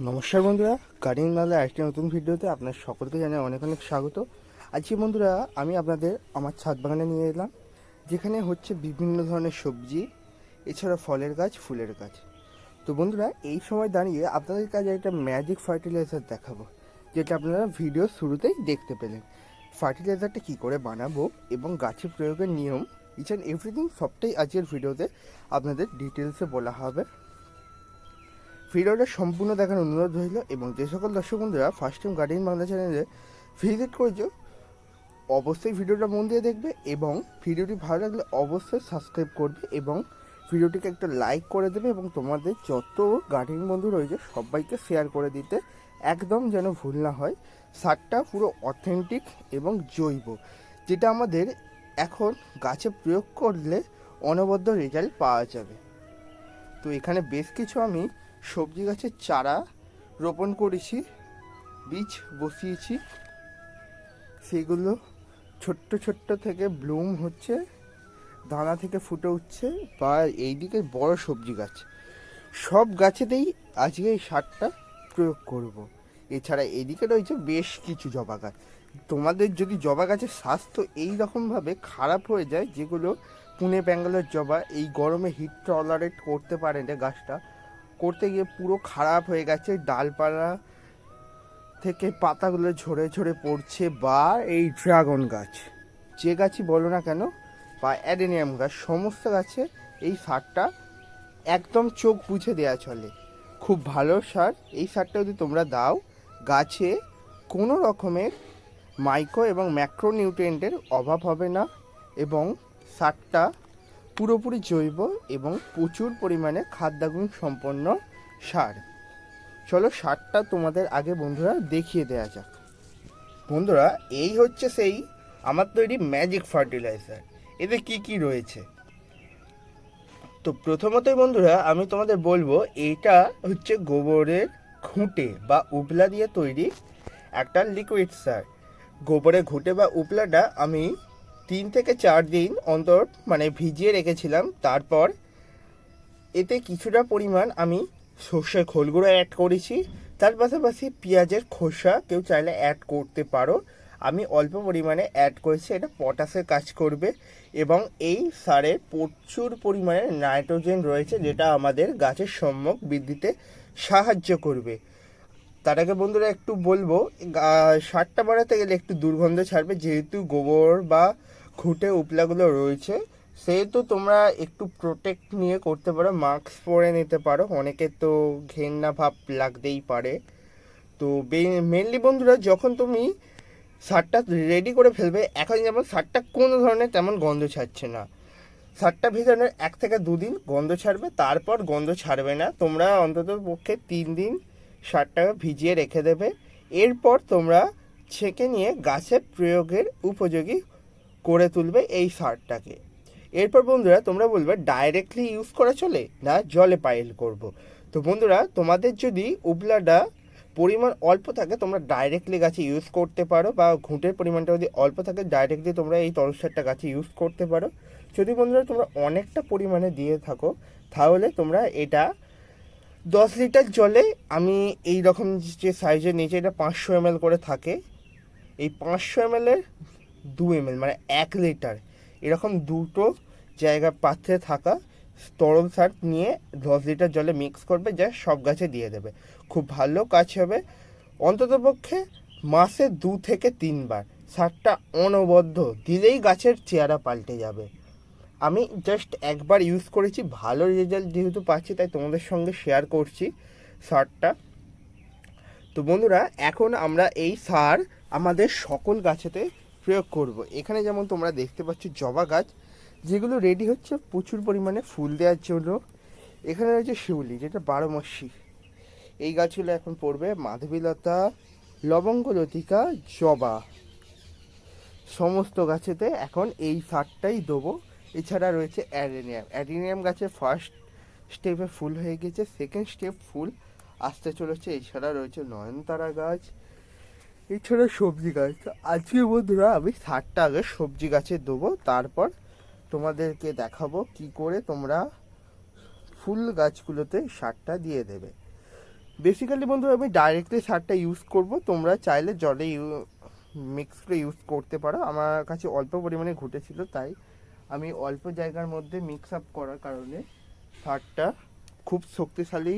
নমস্কার বন্ধুরা গার্ডেন মেলার আরেকটি নতুন ভিডিওতে আপনার সকলকে জানাই অনেক অনেক স্বাগত। আজকে বন্ধুরা, আমি আপনাদের আমার ছাদ বাগানে নিয়ে এলাম, যেখানে হচ্ছে বিভিন্ন ধরনের সবজি, এছাড়া ফলের গাছ, ফুলের গাছ। তো বন্ধুরা, এই সময় দাঁড়িয়ে আপনাদের কাছে একটা ম্যাজিক ফার্টিলাইজার দেখাবো, যেটা আপনারা ভিডিও শুরুতেই দেখতে পেলেন। ফার্টিলাইজারটা কী করে বানাবো এবং গাছে প্রয়োগের নিয়ম ইচ অ্যান্ড এভরিথিং সবটাই আজকের ভিডিওতে আপনাদের ডিটেলসে বলা হবে। ভিডিওটা সম্পূর্ণ দেখার অনুরোধ রইল এবং যে সকল দর্শক বন্ধুরা ফার্স্ট টাইম গার্ডেন বাংলা চ্যানেলে ভিজিট করেছ, অবশ্যই ভিডিওটা মন দিয়ে দেখবে এবং ভিডিওটি ভালো লাগলে অবশ্যই সাবস্ক্রাইব করবে এবং ভিডিওটিকে একটা লাইক করে দেবে এবং তোমাদের যত গার্ডেন বন্ধু রয়েছে সবাইকে শেয়ার করে দিতে একদম যেন ভুল না হয়। সারটা পুরো অথেন্টিক এবং জৈব, যেটা আমাদের এখন গাছে প্রয়োগ করলে অনবদ্য রেজাল্ট পাওয়া যাবে। তো এখানে বেশ কিছু আমি সবজি গাছের চারা রোপণ করেছি, বীজ বসিয়েছি। সেগুলো ছোট্ট ছোট্ট থেকে ব্লুম হচ্ছে, দানা থেকে ফুটে উঠছে বা এইদিকে বড় সবজি গাছ। সব গাছেতেই আজকে এই সারটা প্রয়োগ করব। এছাড়া এদিকে রয়েছে বেশ কিছু জবা গাছ। তোমাদের যদি জবা গাছের স্বাস্থ্য এই রকমভাবে খারাপ হয়ে যায়, যেগুলো পুনে ব্যাঙ্গালোর জবা এই গরমে হিট টলারেট করতে পারে না গাছটা করতে গিয়ে পুরো খারাপ হয়ে গেছে, ডালপালা থেকে পাতাগুলো ঝরে ঝরে পড়ছে বা এই ড্রাগন গাছ। যে গাছই বলো না কেন, বা অ্যাডেনিয়াম গাছ, সমস্ত গাছে এই সারটা একদম চোখ বুঝে দেওয়া চলে। খুব ভালো সার, এই সারটা যদি তোমরা দাও, গাছে কোনো রকমের মাইক্রো এবং ম্যাক্রো নিউট্রিয়েন্টের অভাব হবে না এবং সারটা পুরোপুরি জৈব এবং প্রচুর পরিমাণে খাদ্যাগুণ সম্পন্ন সার। চলো সারটা তোমাদের আগে বন্ধুরা দেখিয়ে দেওয়া যাক। বন্ধুরা, এই হচ্ছে সেই আমার তৈরি ম্যাজিক ফার্টিলাইজার এতে কি কি রয়েছে? তো প্রথমতই বন্ধুরা, আমি তোমাদের বলব, এইটা হচ্ছে গোবরের খুঁটে বা উপলা দিয়ে তৈরি একটা লিকুইড সার। গোবরের ঘুঁটে বা উপলাটা আমি তিন থেকে চার দিন অন্তর মানে ভিজিয়ে রেখেছিলাম। তারপর এতে কিছুটা পরিমাণ আমি সর্ষের খোলগুলো অ্যাড করেছি। তার পাশাপাশি পেঁয়াজের খোসা কেউ চাইলে অ্যাড করতে পারো। আমি অল্প পরিমাণে অ্যাড করেছি, এটা পটাশের কাজ করবে। এবং এই সারে প্রচুর পরিমাণে নাইট্রোজেন রয়েছে, যেটা আমাদের গাছের সম্মুখ বৃদ্ধিতে সাহায্য করবে। তার আগে বন্ধুরা একটু বলব সারটা বানাতে গেলে একটু দুর্গন্ধ ছাড়বে। যেহেতু গোবর বা খুঁটে উপলাগুলো রয়েছে। সেহেতু তোমরা একটু প্রোটেক্ট নিয়ে করতে পারো মাস্ক পরে নিতে পারো। অনেকে তো ঘেন্না ভাব লাগতেই পারে। তো মেনলি বন্ধুরা যখন তুমি সারটা রেডি করে ফেলবে, এখন যেমন সারটা কোনো ধরনের তেমন গন্ধ ছাড়ছে না। সারটা ভেজানোর এক থেকে দুদিন গন্ধ ছাড়বে, তারপর গন্ধ ছাড়বে না। তোমরা অন্তত পক্ষে তিন দিন সারটাকে ভিজিয়ে রেখে দেবে। এরপর তোমরা ছেঁকে নিয়ে গাছের প্রয়োগের উপযোগী করে তুলবে এই সারটাকে। এরপর বন্ধুরা তোমরা বলবে ডাইরেক্টলি ইউজ করা চলে না জলে পাইল করব? তো বন্ধুরা, তোমাদের যদি উবলাটা পরিমাণ অল্প থাকে, তোমরা ডাইরেক্টলি গাছে ইউজ করতে পারো বা ঘুঁটের পরিমাণটা যদি অল্প থাকে ডাইরেক্টলি তোমরা এই তরল সারটা গাছে ইউজ করতে পারো। যদি বন্ধুরা তোমরা অনেকটা পরিমাণে দিয়ে থাকো, তাহলে তোমরা এটা দশ লিটার জলে, আমি এই রকম যে সাইজের নিচে এটা পাঁচশো এম করে থাকে, এই পাঁচশো এম দু এম মানে এক লিটার। এরকম দুটো জায়গা পাত্রে থাকা তরল সার নিয়ে দশ লিটার জলে মিক্স করবে, যা সব গাছে দিয়ে দেবে। খুব ভালো কাজ হবে। অন্ততপক্ষে মাসে দু থেকে তিনবার সারটা অনবদ্য দিলেই গাছের চেহারা পাল্টে যাবে। আমি জাস্ট একবার ইউজ করেছি, ভালো রেজাল্ট যেহেতু পাচ্ছি, তাই তোমাদের সঙ্গে শেয়ার করছি সারটা। তো বন্ধুরা, এখন আমরা এই সার আমাদের সকল গাছেতে প্রয়োগ করব। এখানে যেমন তোমরা দেখতে পাচ্ছ জবা গাছ, যেগুলো রেডি হচ্ছে প্রচুর পরিমাণে ফুল দেওয়ার জন্য। এখানে রয়েছে শিউলি, যেটা বারো মাসি। এই গাছগুলো এখন পড়বে মাধবীলতা লবঙ্গলতিকা জবা। সমস্ত গাছেতে এখন এই সারটাই দেবো। এছাড়া রয়েছে অ্যাডেনিয়াম অ্যাডেনিয়াম গাছে ফার্স্ট স্টেপে ফুল হয়ে গেছে সেকেন্ড স্টেপ ফুল আসতে চলেছে। এছাড়া রয়েছে নয়নতারা গাছ এছাড়া সবজি গাছ। আজকে বন্ধুরা আমি সারটা আগে সবজি গাছে দেবো, তারপর তোমাদেরকে দেখাবো কি করে তোমরা ফুল গাছগুলোতে সারটা দিয়ে দেবে। বেসিক্যালি বন্ধুরা আমি ডাইরেক্টলি সারটা ইউজ করব। তোমরা চাইলে জলে মিক্স করে ইউজ করতে পারো। আমার কাছে অল্প পরিমাণে ঘুটেছিল, তাই আমি অল্প জায়গার মধ্যে মিক্স আপ করার কারণে সারটা খুব শক্তিশালী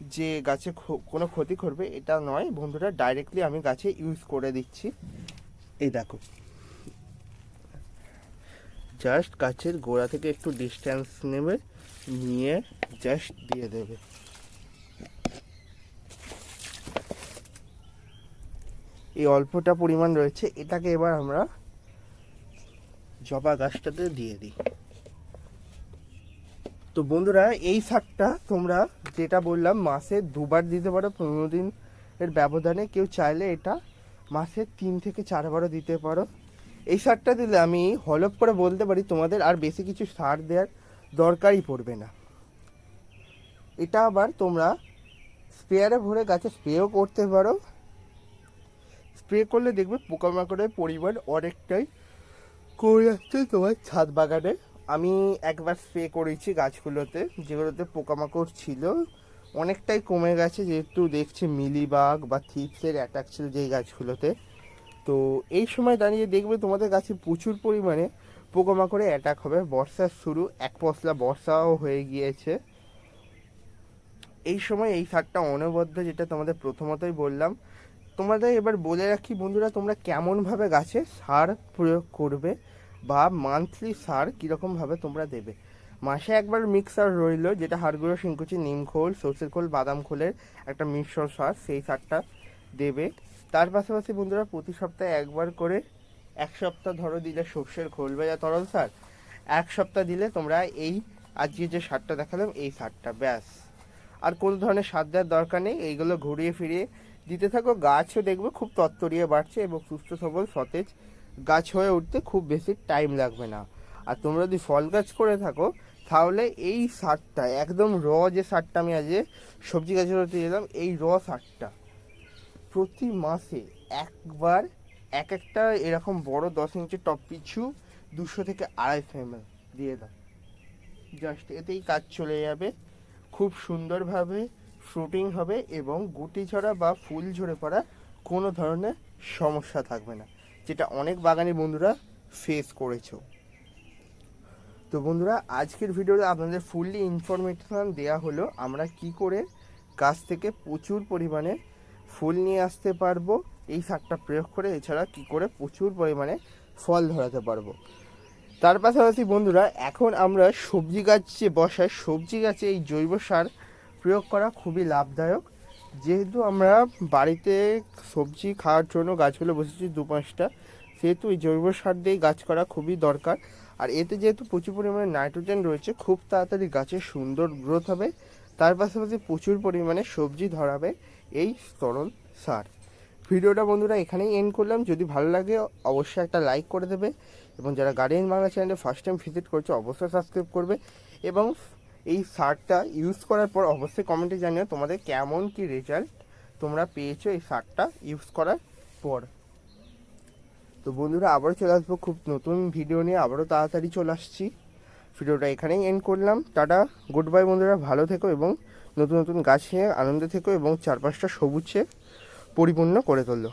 যে গাছে কোনো ক্ষতি করবে, এটা নয়। বন্ধুরা ডাইরেক্টলি আমি গাছে ইউজ করে দিচ্ছি। এই দেখো। জাস্ট গাছের গোড়া থেকে একটু ডিস্টেন্স নেবে, নিয়ে জাস্ট দিয়ে দেবে। এই অল্পটা পরিমাণ রয়েছে, এটাকে এবার আমরা জবা গাছটাতে দিয়ে দিই। তো বন্ধুরা, এই সারটা তোমরা যেটা বললাম, মাসে দুবার দিতে পারো, পনেরো দিন এর ব্যবধানে। কেউ চাইলে এটা মাসে তিন থেকে চারবারও দিতে পারো। এই সারটা দিলে আমি হলপ করে বলতে পারি, তোমাদের আর বেশি কিছু সার দেওয়ার দরকারই পড়বে না। এটা আবার তোমরা স্প্রেয়ারে ভরে গাছে স্প্রেও করতে পারো। স্প্রে করলে দেখবে পোকামাকড়ের পরিমাণ অনেকটাই কমে যাচ্ছে তোমার ছাদ বাগানে। আমি একবার স্প্রে করেছি গাছগুলোতে, যেগুলোতে পোকামাকড় ছিল। অনেকটাই কমে গেছে, যেহেতু দেখছি মিলিবাগ বা থিপসের অ্যাটাক ছিল যেই গাছগুলোতে। তো এই সময় দাঁড়িয়ে দেখবে তোমাদের গাছে প্রচুর পরিমাণে পোকামাকড়ে অ্যাটাক হবে। বর্ষার শুরু, এক পশলা বর্ষাও হয়ে গিয়েছে। এই সময় এই সারটা অনবদ্য, যেটা তোমাদের প্রথমতই বললাম। তোমাদের এবার বলে রাখি বন্ধুরা, তোমরা কেমনভাবে গাছে সার প্রয়োগ করবে? বা মান্থলি সার কীরকমভাবে তোমরা দেবে। মাসে একবার মিক্সার রইল, যেটা হাড়গুঁড়ো, শিংকুচি, নিম খোল, সর্ষের খোল, বাদাম খোলের একটা মিশ্র সার, সেই সারটা দেবে। তার পাশাপাশি বন্ধুরা প্রতি সপ্তাহে একবার করে এক সপ্তাহ ধরো দিলে সর্ষের খোল বা যা তরল সার, এক সপ্তাহ দিলে তোমরা এই আজকে যে সারটা দেখালাম, এই সারটা, ব্যাস। আর কোনো ধরনের সার দেওয়ার দরকার নেই, এইগুলো ঘুরিয়ে ফিরিয়ে দিতে থাকো। গাছও দেখবে, খুব তত্তরিয়ে বাড়ছে এবং সুস্থ, সবল, সতেজ গাছ হয়ে উঠতে খুব বেশি টাইম লাগবে না। আর তোমরা যদি ফল গাছ করে থাকো, তাহলে এই সারটা, একদম র যে সারটা আমি আজকে সবজি গাছের হতে দিলাম, এই র সারটা প্রতি মাসে একবার এক একটা এরকম বড় দশ ইঞ্চি টপ পিছু দুশো থেকে আড়াইশো এমএল দিয়ে দাও। জাস্ট এতেই কাজ চলে যাবে। খুব সুন্দরভাবে ফ্রুটিং হবে এবং গুটি ঝরা বা ফুল ঝরে পড়া কোনো ধরনের সমস্যা থাকবে না। যেটা অনেক বাগানের বন্ধুরা ফেস করেছ। তো বন্ধুরা, আজকের ভিডিওতে আপনাদের ফুললি ইনফরমেশন দেওয়া হলো আমরা কি করে গাছ থেকে প্রচুর পরিমাণে ফুল নিয়ে আসতে পারব, এই সারটা প্রয়োগ করে, এছাড়া কি করে প্রচুর পরিমাণে ফল ধরাতে পারব। তার পাশাপাশি বন্ধুরা, এখন আমরা সবজি গাছ যে বসাই, সবজি গাছে এই জৈব সার প্রয়োগ করা খুবই লাভদায়ক। যেহেতু আমরা বাড়িতে সবজি খাওয়ার জন্য গাছগুলো বসেছি দু পাঁচটা, সেহেতু এই জৈব সার দিয়ে গাছ করা খুবই দরকার। আর এতে যেহেতু প্রচুর পরিমাণে নাইট্রোজেন রয়েছে, খুব তাড়াতাড়ি গাছের সুন্দর গ্রোথ হবে। তার পাশাপাশি প্রচুর পরিমাণে সবজি ধরাবে এই তরল সার। ভিডিওটা বন্ধুরা এখানেই এন্ড করলাম। যদি ভালো লাগে অবশ্যই একটা লাইক করে দেবে। এবং যারা গার্ডিয়ান বাংলা চ্যানেলে ফার্স্ট টাইম ভিজিট করছে, অবশ্যই সাবস্ক্রাইব করবে। এবং এই সারটা ইউজ করার পর অবশ্যই কমেন্টে জানিও তোমাদের কেমন কি রেজাল্ট তোমরা পেয়েছ এই সারটা ইউজ করার পর। তো বন্ধুরা, আবারও চলে আসব খুব নতুন ভিডিও নিয়ে, আবারও তাড়াতাড়ি চলে আসছি। ভিডিওটা এখানেই এন্ড করলাম। টাটা গুড বাই বন্ধুরা, ভালো থেকো এবং নতুন নতুন গাছ নিয়ে আনন্দে থেকো এবং চারপাশটা সবুজে পরিপূর্ণ করে তোলো।